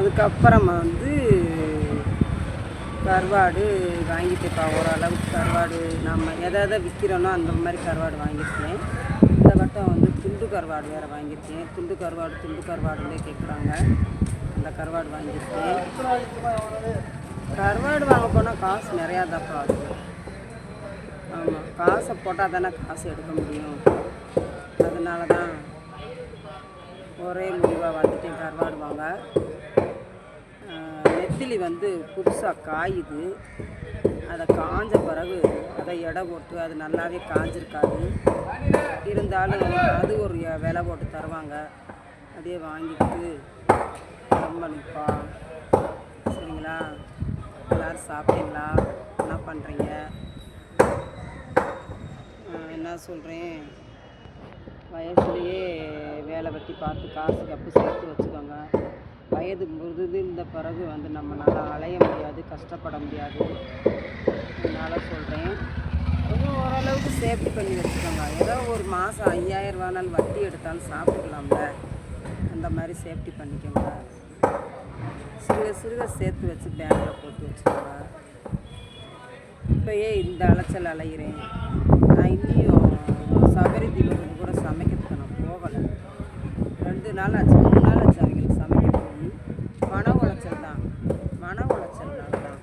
அதுக்கப்புறமா வந்து கருவாடு வாங்கிட்டுப்பா ஓரளவுக்கு கருவாடு நம்ம எதை எதை விற்கிறோனோ அந்த மாதிரி கருவாடு வாங்கியிருக்கேன். இந்த வட்டம் வந்து துண்டு கருவாடு வேறு வாங்கியிருக்கேன். துண்டு கருவாடு துண்டு கருவாடுன்னே கேட்குறாங்க அந்த கருவாடு வாங்கியிருக்கேன். கருவாடு வாங்க போனால் காசு நிறையா தப்பா ஆகுது. ஆமாம் காசை போட்டால் தானே காசு எடுக்க முடியும். அதனால தான் ஒரே முடிவாக வந்துட்டேன் கருவாடு வாங்க. நெத்திலி வந்து புதுசாக காயுது. அதை காஞ்ச பிறகு அதை எடை போட்டு அது நல்லாவே காஞ்சிருக்காது. இருந்தாலும் அது ஒரு விலை போட்டு தருவாங்க. அதே வாங்கிட்டு நம்மளுப்பா சரிங்களா? எல்லோரும் சாப்பிட்டீங்களா? என்ன பண்ணுறீங்க என்ன சொல்கிறேன் வயசுலேயே வேலை வெட்டி பார்த்து காசு கப்பு சேர்த்து வச்சுக்கோங்க. வயது முதிர்ந்த பிறகு வந்து நம்மளால் அலைய முடியாது கஷ்டப்பட முடியாது. அதனால் சொல்கிறேன் கொஞ்சம் ஓரளவுக்கு சேஃப்டி பண்ணி வச்சுக்கோங்க. ஏதோ ஒரு மாதம் ஐயாயிரம் ரூபானாலும் வட்டி எடுத்தாலும் சாப்பிட்டுக்கலாம்ல அந்த மாதிரி சேஃப்டி பண்ணிக்கோங்க. சிறுக சிறுக சேர்த்து வச்சு பேங்கில் போட்டு வச்சுக்கோங்க. இப்போயே இந்த அலைச்சல் அலைகிறேன் நான் இன்னும் சபரி தீபத்துக்கு கூட சமைக்கிறதுக்கு நான் போகலை. ரெண்டு நாள் நாள் ஆச்சு அவங்களுக்கு சமைக்க போய் மன உளைச்சல் தான் மன உளைச்சல்னால தான்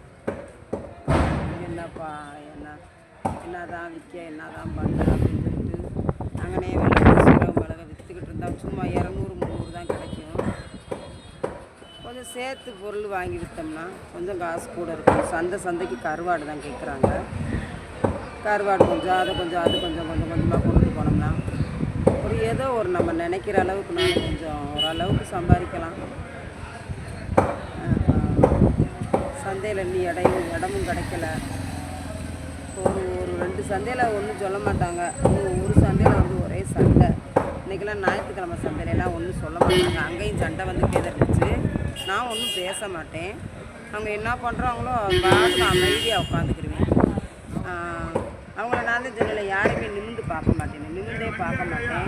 என்னப்பா என்ன என்ன தான் விற்க என்ன தான் பண்ண அப்படின்னு சொல்லிட்டு அங்கனே விலை சீரகம் மிளகை விற்றுக்கிட்டு இருந்தால் சும்மா இரநூறு முந்நூறு தான் கிடைக்கும். கொஞ்சம் சேர்த்து பொருள் வாங்கி விற்றோம்னா கொஞ்சம் காசு கூட இருக்கும். சந்தை சந்தைக்கு கருவாடு தான் கேட்குறாங்க கருவாடு கொஞ்சம் அதை கொஞ்சம் அது கொஞ்சம் கொஞ்சம் கொஞ்சமாக கொண்டு போனோம்னா ஒரு ஏதோ ஒரு நம்ம நினைக்கிற அளவுக்கு நான் கொஞ்சம் ஓரளவுக்கு சம்பாதிக்கலாம். சந்தையில் நீ இடையும் இடமும் கிடைக்கல. ஒரு ஒரு ரெண்டு சந்தையில் ஒன்றும் சொல்ல மாட்டாங்க. ஒரு சந்தையில் வந்து ஒரே சண்டை. இன்றைக்கெல்லாம் ஞாயிற்றுக்கிழமை சந்தையிலலாம் ஒன்றும் சொல்ல மாட்டாங்க. அங்கேயும் சண்டை வந்து கேதறிச்சு நான் ஒன்றும் பேச மாட்டேன். அவங்க என்ன பண்ணுறாங்களோ பாட்டு அமைதியாக உட்காந்துக்கிருவேன். அவங்கள நான் தான் சொல்லலை யாரையுமே நிமிந்து பார்க்க மாட்டேன். நிமிந்தே பார்க்க மாட்டேன்.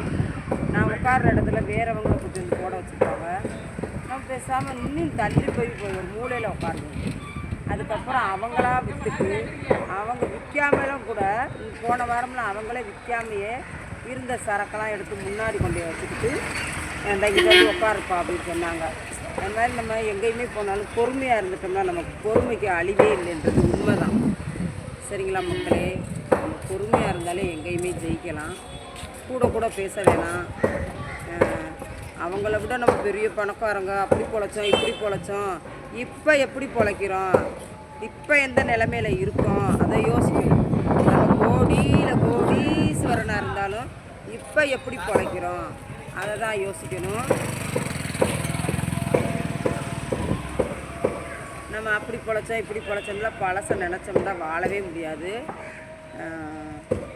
நான் உட்கார்ற இடத்துல வேறவங்கள கொஞ்சம் போட வச்சுருப்பாங்க. நான் பேசாமல் இன்னும் தள்ளி போய் போய் ஒரு மூலையில் உட்காருவேன். அதுக்கப்புறம் அவங்களா விற்றுட்டு அவங்க விற்காமலும் கூட போன வாரம்லாம் அவங்களே விற்காமையே இருந்த சரக்கெல்லாம் எடுத்து முன்னாடி கொண்டு வச்சுக்கிட்டு இந்த இங்கே உட்காருப்பா அப்படின்னு சொன்னாங்க. அந்த மாதிரி நம்ம எங்கேயுமே போனாலும் பொறுமையாக இருந்துட்டோம்னா நமக்கு பொறுமைக்கு அழிவே இல்லைன்றது உண்மைதான். சரிங்களா மக்களே? நம்ம பொறுமையாக இருந்தாலே எங்கேயுமே ஜெயிக்கலாம். கூட கூட பேச வேணாம். அவங்கள விட நம்ம பெரிய பணக்காரங்க அப்படி பொழைச்சோம் இப்படி பொழைச்சோம் இப்போ எப்படி பிழைக்கிறோம்? இப்போ எந்த நிலமையில இருக்கோம்? அதை யோசிக்கணும் நம்ம கோடியில் கோடீஸ்வரனாக இருந்தாலும் இப்போ எப்படி பொழைக்கிறோம்? அதை தான் யோசிக்கணும். நம்ம அப்படி பிழைச்சோம் இப்படி பொழைச்சோம்ல பழசை நினச்சோம்னா வாழவே முடியாது.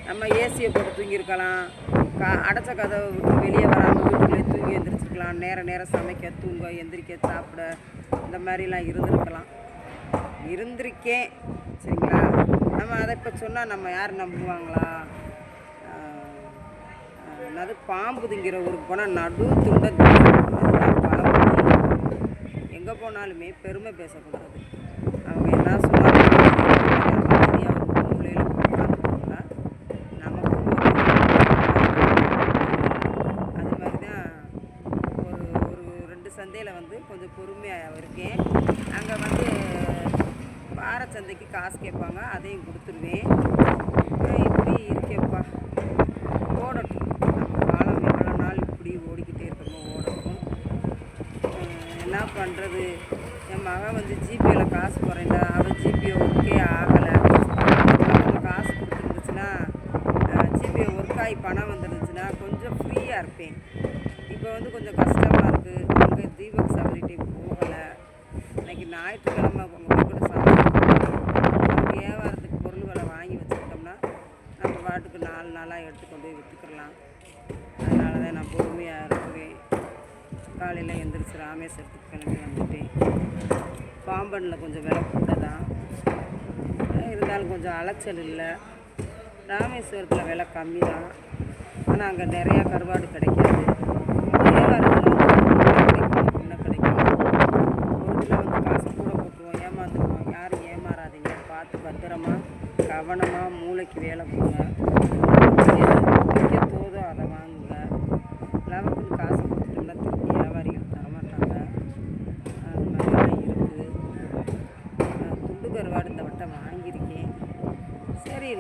நம்ம ஏசியை போட்டு தூங்கியிருக்கலாம். கா அடைச்ச கதவை விட்டு வெளியே வராமல் வீட்டுக்குள்ளே தூங்கி இருந்திருக்கலாம் நேர நேரம் சமைக்க தூங்க எந்திரிக்க சாப்பிட இந்த மாதிரிலாம் இருந்திருக்கலாம். இருந்திருக்கேன். சரிங்களா? நம்ம அதை இப்போ சொன்னால் நம்ம யார் நம்புவாங்களா? அது பாம்புதுங்கிற என்னது குணம் போனால் நடு துண்ட எங்கே போனாலுமே பெருமை பேசக்கூடாது அவங்க என்ன சொன்னாலும் அமைதியாக ஒரு மூலையில் உட்காந்துட்டோம்னா நமக்கும் ஒரு அது மாதிரி தான் ஒரு ஒரு ரெண்டு சந்தையில் வந்து கொஞ்சம் பொறுமையாக இருக்கேன் அங்கே வந்து வார சந்தைக்கு காசு கேட்பாங்க அதையும் கொடுத்துருவேன் அஹ் இப்படி இருக்கேப்பா ஓடட்டும் நம்ம காலம் எவ்வளோ நாள் இப்படி ஓடிக்கிட்டே இருக்கணுமோ ஓடட்டும் அஹ் என்ன பண்ணுறது நான் வந்து ஜிபேயில் காசு போகிறேன்டா அவன் ஜிபே ஒர்க்கே ஆகலை. அவங்க காசு கொடுத்துருந்துச்சுன்னா ஜிபே ஒர்க் ஆகி பணம் வந்துருந்துச்சுன்னா கொஞ்சம் ஃப்ரீயாக இருப்பேன். இப்போ வந்து கொஞ்சம் கஷ்டமாக இருக்குது அங்கே தீபக் சபரிட்டே போகலை. இன்னைக்கு ஞாயிற்றுக்கிழமை உங்கள் கூட சாப்பிட்டு வியாபாரத்துக்கு பொருள்களை வாங்கி வச்சுக்கிட்டோம்னா நம்ம பாட்டுக்கு நாலு நாளாக எடுத்து கொண்டு போய் விற்றுக்கலாம் அதனால தான் நான் பொறுமையாக இருக்கிறேன் காலையில் எழுந்திரிச்சு ராமேஸ்வரத்துக்கு கிளம்பி வந்துட்டு பாம்பனில் கொஞ்சம் விலை கூட தான் இருந்தாலும் கொஞ்சம் அலைச்சல் இல்லை. ராமேஸ்வரத்தில் விலை கம்மி தான் ஆனால் அங்கே நிறையா கருவாடு கிடைக்காது. ஒன்று வந்து காசு கூட போட்டுருவோம். ஏமாந்துருவோம். யாரும் ஏமாறாதீங்க. பார்த்து பத்திரமா கவனமாக மூளைக்கு வேலை கொடுங்க. எது தோதோ அதை வாங்குங்க. லவக்குன்னு காசு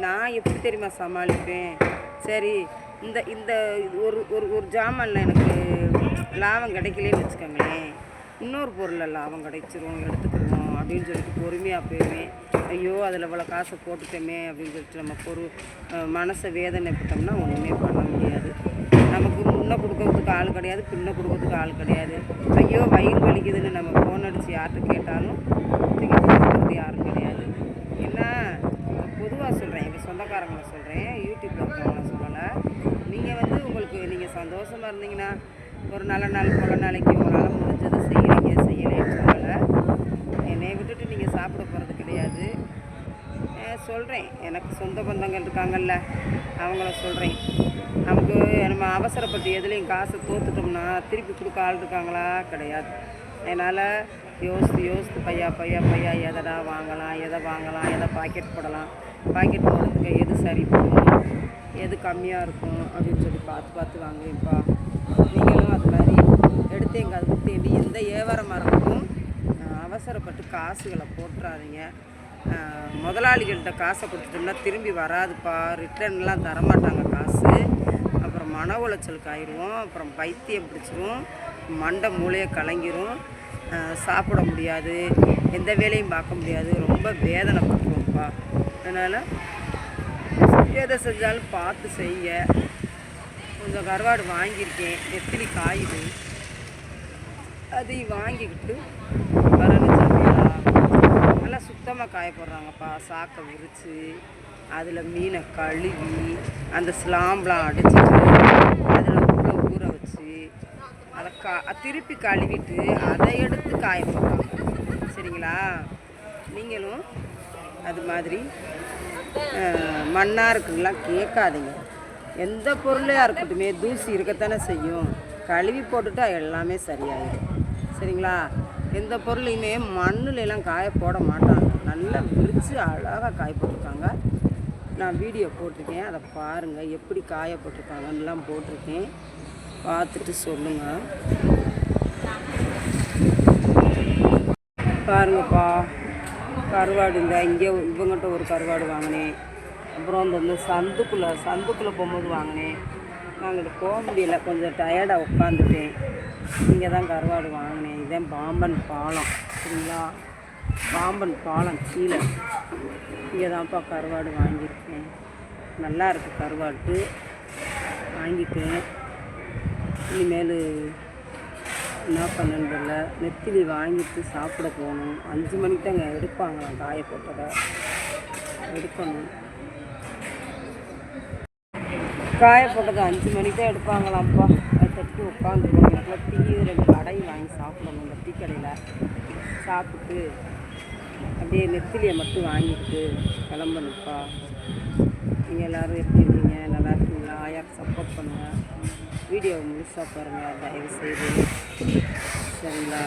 நான் எப்படி தெரியுமா சமாளிப்பேன்? சரி இந்த இந்த இது ஒரு ஒரு ஒரு ஜாமானில் எனக்கு லாபம் கிடைக்கலன்னு வச்சுக்கோங்களேன். இன்னொரு பொருளில் லாபம் கிடைச்சிரும் எடுத்துக்கிடுவோம் அப்படின்னு சொல்லிட்டு பொறுமையாக போயிடுவேன் ஐயோ அதில் இவ்வளோ காசை போட்டுட்டோமே அப்படின்னு சொல்லிட்டு நம்ம பொறு மனசை வேதனைப்பட்டோம்னா ஒன்றுமே பண்ண முடியாது. நமக்கு முன்னே கொடுக்கறதுக்கு ஆள் கிடையாது பின்ன கொடுக்கறதுக்கு ஆள் கிடையாது. ஐயோ வயிறு வலிக்குதுன்னு நம்ம ஃபோன் அடித்து யார்கிட்ட கேட்டாலும் தூக்கி கொடுக்கறது யாரும் கிடையாது என்ன பொதுவாக சொல்கிறேன் எங்கள் சொல்கிறேன் யூடியூப்பில் இருக்கிறவங்கள சொல்லலை. நீங்கள் வந்து உங்களுக்கு நீங்கள் சந்தோஷமாக இருந்தீங்கன்னா ஒரு நல்ல நாள் பல நாளைக்கு உங்களால் முடிஞ்சதை செய்கிறீங்க செய்யலைன்னு சொல்லலை. என்னை விட்டுட்டு நீங்கள் சாப்பிட போகிறது கிடையாது. சொல்கிறேன் எனக்கு சொந்த பந்தங்கள் இருக்காங்கல்ல அவங்கள சொல்கிறேன் நமக்கு நம்ம அவசரப்பட்டு எதுலேயும் காசை தோத்துட்டோம்னா திருப்பி கொடுக்க ஆள் இருக்காங்களா? கிடையாது. அதனால் யோசித்து யோசித்து பையா பையா பையா எதடா வாங்கலாம் எதை வாங்கலாம் எதை பாக்கெட் போடலாம் பாக்கெட் போடுறதுக்கு எது சரி போகும் எது கம்மியாக இருக்கும் அப்படின்னு சொல்லி பார்த்து பார்த்து வாங்குவேன்ப்பா. நீங்களும் அது மாதிரி எடுத்து எங்கள் அதை தேடி எந்த வியாபாரமாக இருக்கட்டும் அவசரப்பட்டு காசுகளை போட்டுறாதீங்க. முதலாளிகள்கிட்ட காசை கொடுத்துட்டோம்னா திரும்பி வராதுப்பா. ரிட்டர்ன்லாம் தரமாட்டாங்க காசு. அப்புறம் மன உளைச்சலுக்கு ஆயிடுவோம். அப்புறம் பைத்தியம் பிடிச்சிரும். மண்டை மூளையை கலங்கிரும். சாப்பிட முடியாது எந்த வேலையும் பார்க்க முடியாது. ரொம்ப வேதனைப்பட்டுருவோம்ப்பா அதனால் எதை செஞ்சாலும் பார்த்து செய்ய கொஞ்சம் கருவாடு வாங்கியிருக்கேன். நெத்திலி காயுது. அதையும் வாங்கிக்கிட்டு வரணும் சரியா நல்லா சுத்தமாக காய போடுறாங்கப்பா. சாக்கை விரித்து அதில் மீனை கழுவி அந்த ஸ்லாம்லாம் அடிச்சிட்டு அதில் ஊற ஊற வச்சு அதை கா திருப்பி கழுவிட்டு அதை எடுத்து காய போடுறாங்க சரிங்களா? நீங்களும் அது மாதிரி மண்ணாக இருக்குங்களாம் இருக்குங்களா கேட்காதீங்க. எந்த பொருளையாக இருக்கட்டுமே தூசி இருக்கத்தானே செய்யும். கழுவி போட்டுட்டா எல்லாமே சரியாயிடும். சரிங்களா? எந்த பொருளையுமே மண்ணுலலாம் காய போட மாட்டாங்க. நல்லா விரித்து அழகாக காய போட்டிருக்காங்க. நான் வீடியோ போட்டிருக்கேன். அதை பாருங்கள் எப்படி காய போட்டிருக்காங்கன்னுலாம் போட்டிருக்கேன். பார்த்துட்டு சொல்லுங்கள் பாருங்கப்பா கருவாடு இந்த இங்கே இவங்ககிட்ட ஒரு கருவாடு வாங்கினேன். அப்புறம் அந்த இந்த சந்துக்குள்ளே சந்துக்குள்ளே போகும்போது வாங்கினேன். நாங்கள் போக முடியல கொஞ்சம் டயர்டாக உட்காந்துட்டேன். இங்கே தான் கருவாடு வாங்கினேன். இதுதான் பாம்பன் பாலம் சரிங்களா? பாம்பன் பாலம் கீழே. இங்கே தான்ப்பா கருவாடு வாங்கியிருக்கேன். நல்லா இருக்குது கருவாட்டு. வாங்கிட்டேன். இனிமேல் என்ன பண்ணல நெத்திலி வாங்கிட்டு சாப்பிட போகணும். அஞ்சு மணிக்கு தாங்க எடுப்பாங்களாம் காய போட்டதை. எடுக்கணும். காய போட்டதை அஞ்சு மணிக்கு தான் எடுப்பாங்களாம்ப்பா. அதை தட்டு உட்காந்துருக்கோம் டீ ரெண்டு கடை வாங்கி சாப்பிடணும் இந்த டீ கடையில் சாப்பிட்டு அப்படியே நெத்திலியை மட்டும் வாங்கிட்டு கிளம்பணுப்பா நீங்கள் எல்லோரும் எப்படி இருக்கீங்க? நல்லா இருக்கீங்களா? ஆயாக்கு சப்போர்ட் பண்ணுங்கள் வீடியோவை முழுசாக பாருங்கள் தயவு செய்து சரிங்களா?